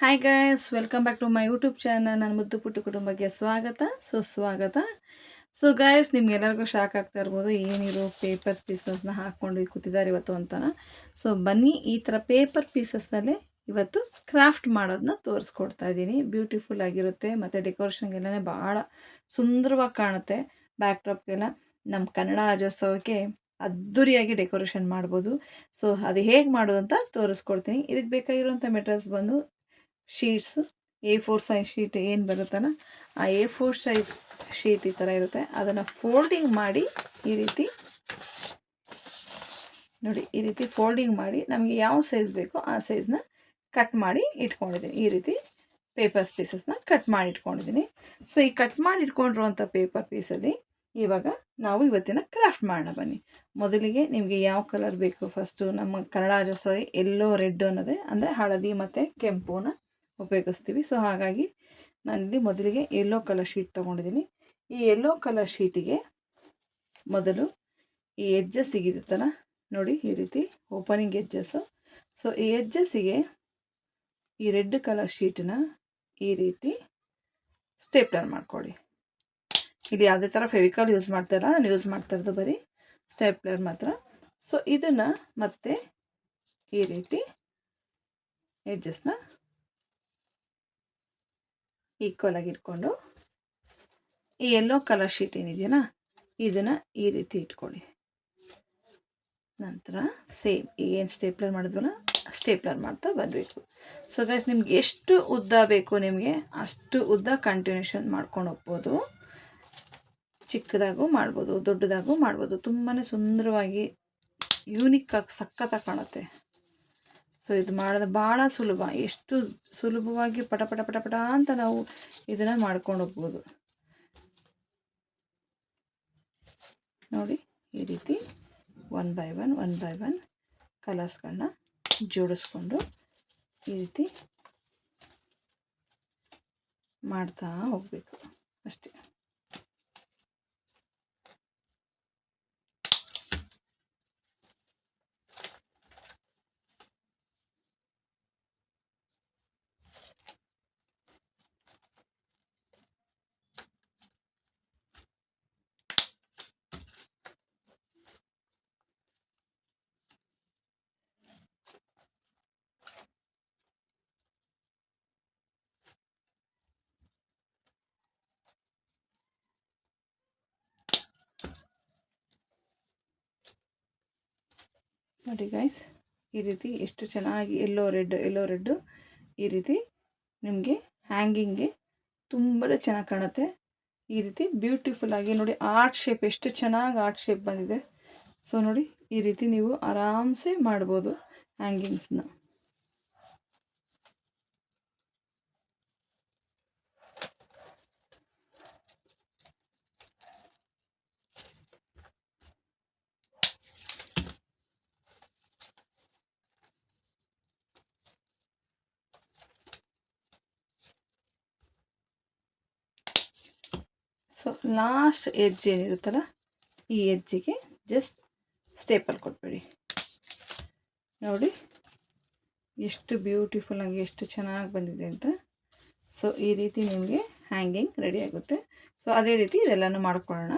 Hi guys welcome back to my YouTube channel ನನ್ನ ಮುದ್ದು ಪುಟ್ಟು ಕುಟುಂಬಕ್ಕೆ ಸ್ವಾಗತ. ಸುಸ್ವಾಗತ ಸೊ ಗೈಸ್ ನಿಮ್ಗೆಲ್ಲರಿಗೂ ಶಾಕ್ ಆಗ್ತಾ ಇರ್ಬೋದು. ಏನಿರೋ ಪೇಪರ್ಸ್ ಪೀಸಸ್ನ ಹಾಕ್ಕೊಂಡು ಕೂತಿದ್ದಾರೆ ಇವತ್ತು ಅಂತಾನ. ಸೊ ಬನ್ನಿ, ಈ ಥರ ಪೇಪರ್ ಪೀಸಸ್ನಲ್ಲೇ ಇವತ್ತು ಕ್ರಾಫ್ಟ್ ಮಾಡೋದನ್ನ ತೋರಿಸ್ಕೊಡ್ತಾ ಇದ್ದೀನಿ. ಬ್ಯೂಟಿಫುಲ್ ಆಗಿರುತ್ತೆ. ಮತ್ತು ಡೆಕೋರೇಷನ್ಗೆಲ್ಲನೇ ಭಾಳ ಸುಂದರವಾಗಿ ಕಾಣುತ್ತೆ. ಬ್ಯಾಕ್ ಡ್ರಾಪ್ಗೆಲ್ಲ ನಮ್ಮ ಕನ್ನಡ ರಾಜ್ಯೋತ್ಸವಕ್ಕೆ ಅದ್ದೂರಿಯಾಗಿ ಡೆಕೋರೇಷನ್ ಮಾಡ್ಬೋದು. ಸೊ ಅದು ಹೇಗೆ ಮಾಡೋದು ಅಂತ ತೋರಿಸ್ಕೊಡ್ತೀನಿ. ಇದಕ್ಕೆ ಬೇಕಾಗಿರುವಂಥ ಮೆಟೀರಿಯಲ್ಸ್ ಬಂದು sheets A four size sheet ಏನು ಬರುತ್ತಲ್ಲ ಆ ಎ ಫೋರ್ ಸೈಜ್ ಶೀಟ್ ಈ ಥರ ಇರುತ್ತೆ. ಅದನ್ನು ಫೋಲ್ಡಿಂಗ್ ಮಾಡಿ ಈ ರೀತಿ, ನೋಡಿ ಈ ರೀತಿ ಫೋಲ್ಡಿಂಗ್ ಮಾಡಿ ನಮಗೆ ಯಾವ ಸೈಜ್ ಬೇಕೋ ಆ ಸೈಜ್ನ ಕಟ್ ಮಾಡಿ ಇಟ್ಕೊಂಡಿದ್ದೀನಿ. ಈ ರೀತಿ ಪೇಪರ್ಸ್ ಪೀಸಸ್ನ ಕಟ್ ಮಾಡಿ ಇಟ್ಕೊಂಡಿದ್ದೀನಿ. ಸೊ ಈ ಕಟ್ ಮಾಡಿ ಇಟ್ಕೊಂಡಿರುವಂಥ ಪೇಪರ್ ಪೀಸಲ್ಲಿ ಇವಾಗ ನಾವು ಇವತ್ತಿನ ಕ್ರಾಫ್ಟ್ ಮಾಡೋಣ ಬನ್ನಿ. ಮೊದಲಿಗೆ ನಿಮಗೆ ಯಾವ ಕಲರ್ ಬೇಕು? ಫಸ್ಟು ನಮ್ಮ ಕನ್ನಡ ಜೊತೆ ಎಲ್ಲೋ ರೆಡ್ ಅನ್ನೋದೇ, ಅಂದರೆ ಹಳದಿ ಮತ್ತು ಕೆಂಪುನ ಉಪಯೋಗಿಸ್ತೀವಿ. ಸೊ ಹಾಗಾಗಿ ನಾನಿಲ್ಲಿ ಮೊದಲಿಗೆ ಯೆಲ್ಲೋ ಕಲರ್ ಶೀಟ್ ತೊಗೊಂಡಿದ್ದೀನಿ. ಈ ಯೆಲ್ಲೋ ಕಲರ್ ಶೀಟಿಗೆ ಮೊದಲು ಈ ಎಜ್ಜಸ್ ಸಿಗಿರುತ್ತಲ್ಲ ನೋಡಿ ಈ ರೀತಿ ಓಪನಿಂಗ್ ಎಜ್ಜಸ್ಸು ಸೊ ಈ ಎಜ್ಜಸ್ಸಿಗೆ ಈ ರೆಡ್ ಕಲರ್ ಶೀಟನ್ನ ಈ ರೀತಿ ಸ್ಟೇಪ್ಲರ್ ಮಾಡ್ಕೊಳ್ಳಿ. ಇಲ್ಲಿ ಯಾವುದೇ ಥರ ಫೆವಿಕಾಲ್ ಯೂಸ್ ಮಾಡ್ತಾರ ನಾನು ಯೂಸ್ ಮಾಡ್ತಾ ಇರೋದು ಬರೀ ಸ್ಟೇಪ್ಲರ್ ಮಾತ್ರ. ಸೊ ಇದನ್ನು ಮತ್ತೆ ಈ ರೀತಿ ಎಡ್ಜಸ್ನ ಈಕ್ವಲ್ ಆಗಿ ಇಟ್ಕೊಂಡು ಈ ಎಲ್ಲೋ ಕಲರ್ ಶೀಟ್ ಏನಿದೆಯಲ್ಲ, ಇದನ್ನು ಈ ರೀತಿ ಇಟ್ಕೊಳ್ಳಿ. ನಂತರ ಸೇಮ್ ಏನು ಸ್ಟೇಪ್ಲರ್ ಮಾಡಿದ್ವಲ್ಲ ಸ್ಟೇಪ್ಲರ್ ಮಾಡ್ತಾ ಬರಬೇಕು ಸೊ ಗೈಸ್ ನಿಮ್ಗೆ ಎಷ್ಟು ಉದ್ದ ಬೇಕು ನಿಮಗೆ, ಅಷ್ಟು ಉದ್ದ ಕಂಟಿನ್ಯೂಷನ್ ಮಾಡ್ಕೊಂಡು ಹೋಗ್ಬೋದು. ಚಿಕ್ಕದಾಗೂ ಮಾಡ್ಬೋದು, ದೊಡ್ಡದಾಗೂ ಮಾಡ್ಬೋದು. ತುಂಬಾ ಸುಂದರವಾಗಿ ಯೂನಿಕ್ ಆಗಿ ಸಖತ್ತಾಗಿ ಕಾಣುತ್ತೆ. ಸೊ ಇದು ಮಾಡೋದು ಭಾಳ ಸುಲಭ. ಎಷ್ಟು ಸುಲಭವಾಗಿ ಪಟ ಪಟ ಪಟ ಪಟ ಅಂತ ನಾವು ಇದನ್ನು ಮಾಡ್ಕೊಂಡು ಹೋಗ್ಬೋದು. ನೋಡಿ, ಈ ರೀತಿ one by one one by one ಕಲರ್ಸ್ಗಳನ್ನ ಜೋಡಿಸ್ಕೊಂಡು ಈ ರೀತಿ ಮಾಡ್ತಾ ಹೋಗಬೇಕು. ಅಷ್ಟೇ. ನೋಡಿ ಗೈಸ್ ಈ ರೀತಿ ಎಷ್ಟು ಚೆನ್ನಾಗಿ ಎಲ್ಲೋ ರೆಡ್ ಎಲ್ಲೋ ರೆಡ್ಡು ಈ ರೀತಿ ನಿಮಗೆ ಹ್ಯಾಂಗಿಂಗ್ಗೆ ತುಂಬ ಚೆನ್ನಾಗಿ ಕಾಣುತ್ತೆ. ಈ ರೀತಿ ಬ್ಯೂಟಿಫುಲ್ ಆಗಿ ನೋಡಿ ಆರ್ಟ್ ಶೇಪ್ ಎಷ್ಟು ಚೆನ್ನಾಗಿ ಆರ್ಟ್ ಶೇಪ್ ಬಂದಿದೆ. ಸೊ ನೋಡಿ ಈ ರೀತಿ ನೀವು ಆರಾಮ್ಸೆ ಮಾಡ್ಬೋದು ಹ್ಯಾಂಗಿಂಗ್ಸ್ನ ಸೊ ಲಾಸ್ಟ್ ಎಡ್ಜ್ ಏನಿರುತ್ತಲ್ಲ, ಈ ಎಜ್ಜಿಗೆ ಜಸ್ಟ್ ಸ್ಟೇಪಲ್ ಕೊಟ್ಬಿಡಿ. ನೋಡಿ, ಎಷ್ಟು ಬ್ಯೂಟಿಫುಲ್ ಆಗಿ ಎಷ್ಟು ಚೆನ್ನಾಗಿ ಬಂದಿದೆ ಅಂತ. ಸೊ ಈ ರೀತಿ ನಿಮಗೆ ಹ್ಯಾಂಗಿಂಗ್ ರೆಡಿ ಆಗುತ್ತೆ. ಸೊ ಅದೇ ರೀತಿ ಇದೆಲ್ಲನೂ ಮಾಡ್ಕೊಳ್ಳೋಣ.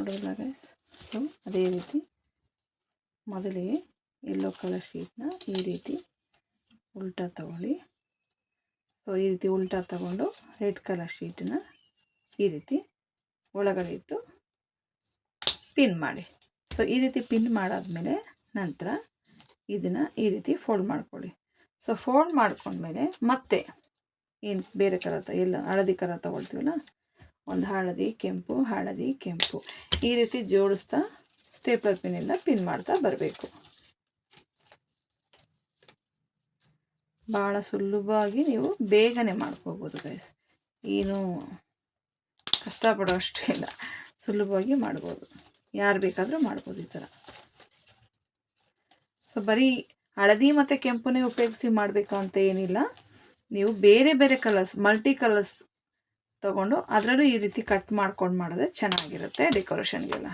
ನೋಡೋಲ್ಲ ಗೈಸ್ ಸೊ ಅದೇ ರೀತಿ ಮೊದಲಿಗೆ ಎಲ್ಲೋ ಕಲರ್ ಶೀಟ್ನ ಈ ರೀತಿ ಉಲ್ಟಾ ತಗೊಳ್ಳಿ. ಸೊ ಈ ರೀತಿ ಉಲ್ಟಾ ತಗೊಂಡು ರೆಡ್ ಕಲರ್ ಶೀಟನ್ನ ಈ ರೀತಿ ಒಳಗಡೆ ಇಟ್ಟು ಪಿನ್ ಮಾಡಿ. ಸೊ ಈ ರೀತಿ ಪಿನ್ ಮಾಡಾದಮೇಲೆ ನಂತರ ಇದನ್ನು ಈ ರೀತಿ ಫೋಲ್ಡ್ ಮಾಡ್ಕೊಳ್ಳಿ. ಸೊ ಫೋಲ್ಡ್ ಮಾಡ್ಕೊಂಡ್ಮೇಲೆ ಮತ್ತೆ ಏನು ಬೇರೆ ಕಲರ್ ಎಲ್ಲ ಹಳದಿ ಕಲರ್ ತಗೊಳ್ತೀವಲ್ಲ ಒಂದು ಹಳದಿ, ಕೆಂಪು ಹಳದಿ, ಕೆಂಪು. ಈ ರೀತಿ ಜೋಡಿಸ್ತಾ ಸ್ಟೇಪ್ಲರ್ ಪಿನ್ನಿಂದ ಪಿನ್ ಮಾಡ್ತಾ ಬರಬೇಕು. ಭಾಳ ಸುಲಭವಾಗಿ ನೀವು ಬೇಗನೆ ಮಾಡ್ಕೋಬೋದು ಗೈಸ್ ಏನು ಕಷ್ಟಪಡೋ ಅಷ್ಟೇ ಇಲ್ಲ. ಸುಲಭವಾಗಿ ಮಾಡ್ಬೋದು. ಯಾರು ಬೇಕಾದರೂ ಮಾಡ್ಬೋದು ಈ ಥರ. ಸೊ ಬರೀ ಹಳದಿ ಮತ್ತು ಕೆಂಪುನೇ ಉಪಯೋಗಿಸಿ ಮಾಡಬೇಕು ಅಂತ ಏನಿಲ್ಲ. ನೀವು ಬೇರೆ ಬೇರೆ ಕಲರ್ಸ್ ಮಲ್ಟಿ ಕಲರ್ಸ್ ತಗೊಂಡು ಅದರಲ್ಲೂ ಈ ರೀತಿ ಕಟ್ ಮಾಡ್ಕೊಂಡು ಮಾಡಿದ್ರೆ ಚೆನ್ನಾಗಿರುತ್ತೆ ಡೆಕೋರೇಷನ್ಗೆಲ್ಲ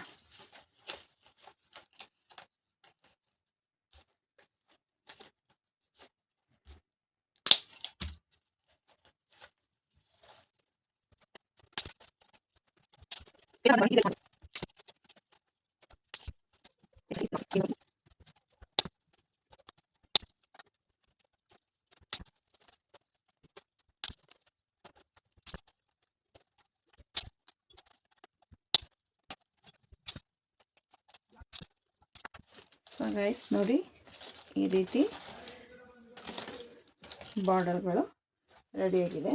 ಸೊ ಗೈಸ್ ನೋಡಿ ಈ ರೀತಿ ಬಾರ್ಡರ್ಗಳು ರೆಡಿಯಾಗಿದೆ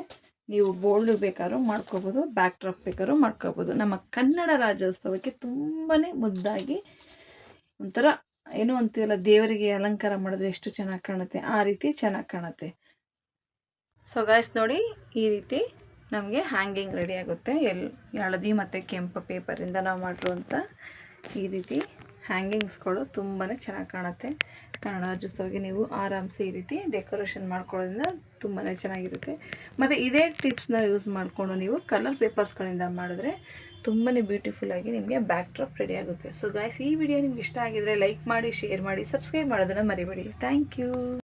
ನೀವು ಬೋಲ್ಡ್ ಬೇಕಾದ್ರೂ ಮಾಡ್ಕೋಬೋದು ಬ್ಯಾಕ್ ಡ್ರಾಪ್ ಬೇಕಾದ್ರೂ ಮಾಡ್ಕೋಬೋದು. ನಮ್ಮ ಕನ್ನಡ ರಾಜ್ಯೋತ್ಸವಕ್ಕೆ ತುಂಬಾ ಮುದ್ದಾಗಿ ಒಂಥರ ಏನೋ ಅಂತೀವಲ್ಲ, ದೇವರಿಗೆ ಅಲಂಕಾರ ಮಾಡಿದ್ರೆ ಎಷ್ಟು ಚೆನ್ನಾಗಿ ಕಾಣುತ್ತೆ, ಆ ರೀತಿ ಚೆನ್ನಾಗಿ ಕಾಣುತ್ತೆ. ಸೊ ಗಾಯ್ಸ್ ನೋಡಿ ಈ ರೀತಿ ನಮಗೆ ಹ್ಯಾಂಗಿಂಗ್ ರೆಡಿ ಆಗುತ್ತೆ. ಎಲ್ ಹಳದಿ ಮತ್ತು ಕೆಂಪು ಪೇಪರಿಂದ ನಾವು ಮಾಡಿರುವಂಥ ಈ ರೀತಿ ಹ್ಯಾಂಗಿಂಗ್ಸ್ಗಳು ತುಂಬಾ ಚೆನ್ನಾಗಿ ಕಾಣುತ್ತೆ. ಕನ್ನಡ ರಾಜ್ಯೋತ್ಸವಕ್ಕೆ ನೀವು ಆರಾಮ್ಸೆ ಈ ರೀತಿ ಡೆಕೋರೇಷನ್ ಮಾಡ್ಕೊಳ್ಳೋದ್ರಿಂದ ತುಂಬಾ ಚೆನ್ನಾಗಿರುತ್ತೆ. ಮತ್ತು ಇದೇ ಟಿಪ್ಸ್ನ ಯೂಸ್ ಮಾಡಿಕೊಂಡು ನೀವು ಕಲರ್ ಪೇಪರ್ಸ್ಗಳಿಂದ ಮಾಡಿದ್ರೆ ತುಂಬಾ ಬ್ಯೂಟಿಫುಲ್ಲಾಗಿ ನಿಮಗೆ ಬ್ಯಾಕ್ ಡ್ರಾಪ್ ರೆಡಿ ಆಗುತ್ತೆ. ಸೊ ಗಾಯ್ಸ್ ಈ ವಿಡಿಯೋ ನಿಮ್ಗೆ ಇಷ್ಟ ಆಗಿದ್ರೆ ಲೈಕ್ ಮಾಡಿ, ಶೇರ್ ಮಾಡಿ, ಸಬ್ಸ್ಕ್ರೈಬ್ ಮಾಡೋದನ್ನು ಮರಿಬೇಡಿ. Thank you